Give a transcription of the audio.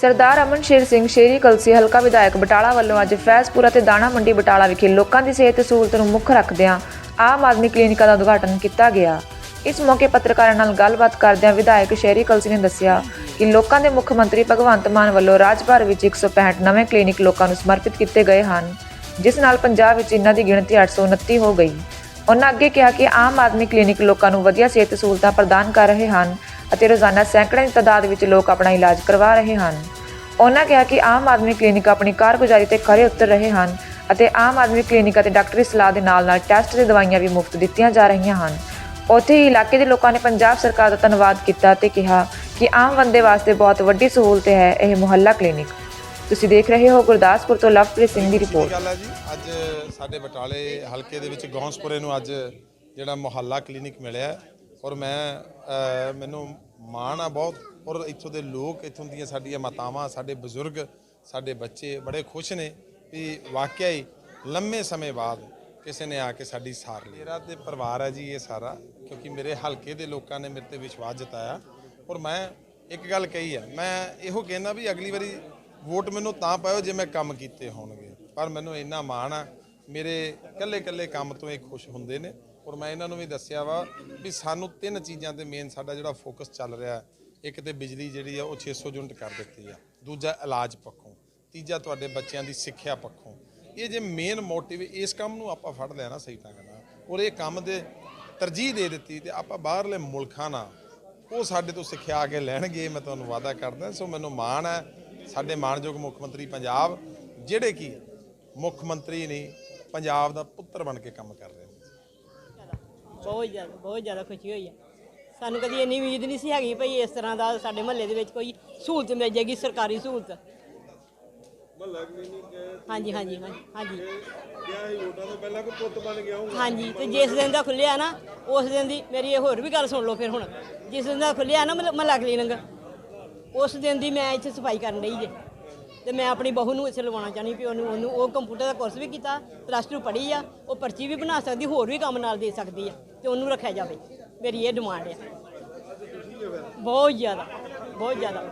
ਸਰਦਾਰ ਅਮਨ ਸ਼ੇਰ ਸਿੰਘ ਸ਼ੇਰੀ ਕਲਸੀ ਹਲਕਾ ਵਿਧਾਇਕ ਬਟਾਲਾ ਵੱਲੋਂ ਅੱਜ ਫੈਜ਼ਪੁਰਾ ਤੇ ਦਾਣਾ ਮੰਡੀ ਬਟਾਲਾ ਵਿਖੇ ਲੋਕਾਂ ਦੀ ਸਿਹਤ ਸਹੂਲਤ ਨੂੰ ਮੁੱਖ ਰੱਖਦਿਆਂ ਆਮ ਆਦਮੀ ਕਲੀਨਿਕਾਂ ਦਾ ਉਦਘਾਟਨ ਕੀਤਾ ਗਿਆ। ਇਸ ਮੌਕੇ ਪੱਤਰਕਾਰਾਂ ਨਾਲ ਗੱਲਬਾਤ ਕਰਦਿਆਂ ਵਿਧਾਇਕ ਸ਼ੇਰੀ ਕਲਸੀ ਨੇ ਦੱਸਿਆ ਕਿ ਲੋਕਾਂ ਦੇ ਮੁੱਖ ਮੰਤਰੀ ਭਗਵੰਤ ਮਾਨ ਵੱਲੋਂ ਰਾਜ ਭਰ ਵਿੱਚ 165 ਨਵੇਂ ਕਲੀਨਿਕ ਲੋਕਾਂ ਨੂੰ ਸਮਰਪਿਤ ਕੀਤੇ ਗਏ ਹਨ, ਜਿਸ ਨਾਲ ਪੰਜਾਬ ਵਿੱਚ ਇਹਨਾਂ ਦੀ ਗਿਣਤੀ 829 ਹੋ ਗਈ। ਉਹਨਾਂ ਅੱਗੇ ਕਿਹਾ ਕਿ ਆਮ ਆਦਮੀ ਕਲੀਨਿਕ ਲੋਕਾਂ ਨੂੰ ਵਧੀਆ ਸਿਹਤ ਸਹੂਲਤਾਂ ਪ੍ਰਦਾਨ ਕਰ ਰਹੇ ਹਨ ਅਤੇ ਰੋਜ਼ਾਨਾ ਸੈਂਕੜਿਆਂ ਦੀ ਤਾਦਾਦ ਵਿੱਚ ਲੋਕ ਆਪਣਾ ਇਲਾਜ ਕਰਵਾ ਰਹੇ ਹਨ। ਉਹਨਾਂ ਕਿਹਾ ਕਿ ਆਮ ਆਦਮੀ ਕਲੀਨਿਕ ਆਪਣੀ ਕਾਰਗੁਜ਼ਾਰੀ ਤੇ ਖਰੇ ਉਤਰ ਰਹੇ ਹਨ ਅਤੇ ਆਮ ਆਦਮੀ ਕਲੀਨਿਕ ਅਤੇ ਡਾਕਟਰੀ ਸਲਾਹ ਦੇ ਨਾਲ-ਨਾਲ ਟੈਸਟ ਤੇ ਦਵਾਈਆਂ ਵੀ ਮੁਫਤ ਦਿੱਤੀਆਂ ਜਾ ਰਹੀਆਂ ਹਨ। ਉੱਥੇ ਹੀ ਇਲਾਕੇ ਦੇ ਲੋਕਾਂ ਨੇ ਪੰਜਾਬ ਸਰਕਾਰ ਦਾ ਧੰਨਵਾਦ ਕੀਤਾ ਤੇ ਕਿਹਾ ਕਿ ਆਮ ਬੰਦੇ ਵਾਸਤੇ ਬਹੁਤ ਵੱਡੀ ਸਹੂਲਤ ਹੈ ਇਹ ਮੁਹੱਲਾ ਕਲੀਨਿਕ। ਤੁਸੀਂ ਦੇਖ ਰਹੇ ਹੋ ਗੁਰਦਾਸਪੁਰ ਤੋਂ ਲਵਪ੍ਰੀਤ ਸਿੰਘ ਦੀ ਰਿਪੋਰਟ। ਗੱਲ ਹੈ ਜੀ? ਅੱਜ ਸਾਡੇ ਬਟਾਲੇ ਹਲਕੇ ਦੇ ਵਿੱਚ ਗੌਂਸਪੁਰੇ ਨੂੰ ਅੱਜ ਜਿਹੜਾ ਮੁਹੱਲਾ ਕਲੀਨਿਕ ਮਿਲਿਆ ਔਰ ਮੈਂ ਮੈਨੂੰ ਮਾਣ ਆ ਬਹੁਤ। ਔਰ ਇੱਥੋਂ ਦੇ ਲੋਕ, ਇੱਥੋਂ ਦੀਆਂ ਸਾਡੀਆਂ ਮਾਤਾਵਾਂ, ਸਾਡੇ ਬਜ਼ੁਰਗ, ਸਾਡੇ ਬੱਚੇ ਬੜੇ ਖੁਸ਼ ਨੇ ਵੀ ਵਾਕਿਆ ਹੀ ਲੰਮੇ ਸਮੇਂ ਬਾਅਦ ਕਿਸੇ ਨੇ ਆ ਕੇ ਸਾਡੀ ਸਾਰ ਲਈ। ਮੇਰਾ ਤੇ ਪਰਿਵਾਰ ਹੈ ਜੀ ਇਹ ਸਾਰਾ, ਕਿਉਂਕਿ ਮੇਰੇ ਹਲਕੇ ਦੇ ਲੋਕਾਂ ਨੇ ਮੇਰੇ ਤੇ ਵਿਸ਼ਵਾਸ ਜਤਾਇਆ। ਔਰ ਮੈਂ ਇੱਕ ਗੱਲ ਕਹੀ ਹੈ ਮੈਂ ਇਹੋ ਕਹਿੰਦਾ ਵੀ ਅਗਲੀ ਵਾਰੀ ਵੋਟ ਮੈਨੂੰ ਤਾਂ ਪਾਇਓ ਜੇ ਮੈਂ ਕੰਮ ਕੀਤੇ ਹੋਣਗੇ। ਪਰ ਮੈਨੂੰ ਇੰਨਾ ਮਾਣ ਆ, ਮੇਰੇ ਕੱਲੇ ਕੱਲੇ ਕੰਮ ਤੋਂ ਇਹ ਖੁਸ਼ ਹੁੰਦੇ ਨੇ। ਔਰ ਮੈਂ ਇਹਨਾਂ ਨੂੰ ਵੀ ਦੱਸਿਆ ਵਾ ਵੀ ਸਾਨੂੰ ਤਿੰਨ ਚੀਜ਼ਾਂ ਤੇ ਮੇਨ ਸਾਡਾ ਜਿਹੜਾ ਫੋਕਸ ਚੱਲ ਰਿਹਾ ਇੱਕ ਤੇ ਬਿਜਲੀ ਜਿਹੜੀ ਆ, ਉਹ 600 ਯੂਨਿਟ ਕਰ ਦਿੱਤੀ ਆ। ਦੂਜਾ ਇਲਾਜ ਪੱਖੋਂ। ਤੀਜਾ ਤੁਹਾਡੇ ਬੱਚਿਆਂ ਦੀ ਸਿੱਖਿਆ ਪੱਖੋਂ। ਇਹ ਜੇ ਮੇਨ ਮੋਟਿਵ ਇਸ ਕੰਮ ਨੂੰ ਆਪਾਂ ਫੜ ਲਿਆ ਨਾ ਸਹੀ ਢੰਗ ਨਾਲ, ਔਰ ਇਹ ਕੰਮ ਦੇ ਤਰਜੀਹ ਦੇ ਦਿੱਤੀ ਤੇ ਆਪਾਂ ਬਾਹਰਲੇ ਮੁਲਕਾਂ ਨਾਲ, ਉਹ ਸਾਡੇ ਤੋਂ ਸਿੱਖਿਆ ਆ ਕੇ ਲੈਣਗੇ, ਮੈਂ ਤੁਹਾਨੂੰ ਵਾਅਦਾ ਕਰਦਾ, ਸੋ ਮੈਨੂੰ ਮਾਣ ਹੈ। ਸਾਡੇ ਮਾਣਯੋਗ ਮੁੱਖ ਮੰਤਰੀ ਪੰਜਾਬ, ਜਿਹੜੇ ਕੀ ਮੁੱਖ ਮੰਤਰੀ ਨਹੀਂ, ਪੰਜਾਬ ਦਾ ਪੁੱਤਰ ਬਣ ਕੇ ਕੰਮ ਕਰ ਰਹੇ ਨੇ। ਬਹੁਤ ਜ਼ਿਆਦਾ ਬਹੁਤ ਜ਼ਿਆਦਾ ਖੁਸ਼ੀ ਹੋਈ ਹੈ ਸਾਨੂੰ ਕਦੀ ਇੰਨੀ ਉਮੀਦ ਨਹੀਂ ਸੀ ਹੈਗੀ ਭਈ ਇਸ ਤਰ੍ਹਾਂ ਦਾ ਸਾਡੇ ਮਹੱਲੇ ਦੇ ਵਿੱਚ ਕੋਈ ਸਹੂਲਤ ਮਿਲ ਜਾਏਗੀ ਸਰਕਾਰੀ ਸਹੂਲਤ। ਮਹੱਲਾ ਕਲੀਨਿਕ ਹਾਂਜੀ ਹਾਂਜੀ ਹਾਂਜੀ। ਹਾਂਜੀ ਗਿਆ ਹੀ ਵੋਟਾਂ ਤੋਂ ਪਹਿਲਾਂ ਕੋਈ ਪੁੱਤ ਬਣ ਗਿਆ ਹੋਊਗਾ। ਹਾਂਜੀ ਤੇ ਜਿਸ ਦਿਨ ਦਾ ਖੁੱਲਿਆ ਨਾ ਉਸ ਦਿਨ ਦੀ ਮੇਰੀ ਇਹ ਹੋਰ ਵੀ ਗੱਲ ਸੁਣ ਲਓ ਫਿਰ ਹੁਣ। ਜਿਸ ਦਿਨ ਦਾ ਖੁੱਲਿਆ ਨਾ ਮਹੱਲਾ- ਮਹੱਲਾ ਕਲੀਨਿਕ ਉਸ ਦਿਨ ਦੀ ਮੈਂ ਇੱਥੇ ਸਫ਼ਾਈ ਕਰਨ ਲਈ ਜੇ। ਤੇ ਮੈਂ ਆਪਣੀ ਬਹੂ ਨੂੰ ਇੱਥੇ ਲਵਾਉਣਾ ਚਾਹਣੀ ਵੀ ਉਹਨੂੰ ਉਹਨੂੰ, ਉਹ ਕੰਪਿਊਟਰ ਦਾ ਕੋਰਸ ਵੀ ਕੀਤਾ ਪਲੱਸ ਟੂ ਪੜ੍ਹੀ ਆ, ਉਹ ਪਰਚੀ ਵੀ ਬਣਾ ਸਕਦੀ, ਹੋਰ ਵੀ ਕੰਮ ਨਾਲ ਦੇ ਸਕਦੀ ਆ, ਤੇ ਉਹਨੂੰ ਰੱਖਿਆ ਜਾਵੇ। ਮੇਰੀ ਇਹ ਡਿਮਾਂਡ ਆ। ਬਹੁਤ ਜ਼ਿਆਦਾ ਬਹੁਤ ਜ਼ਿਆਦਾ।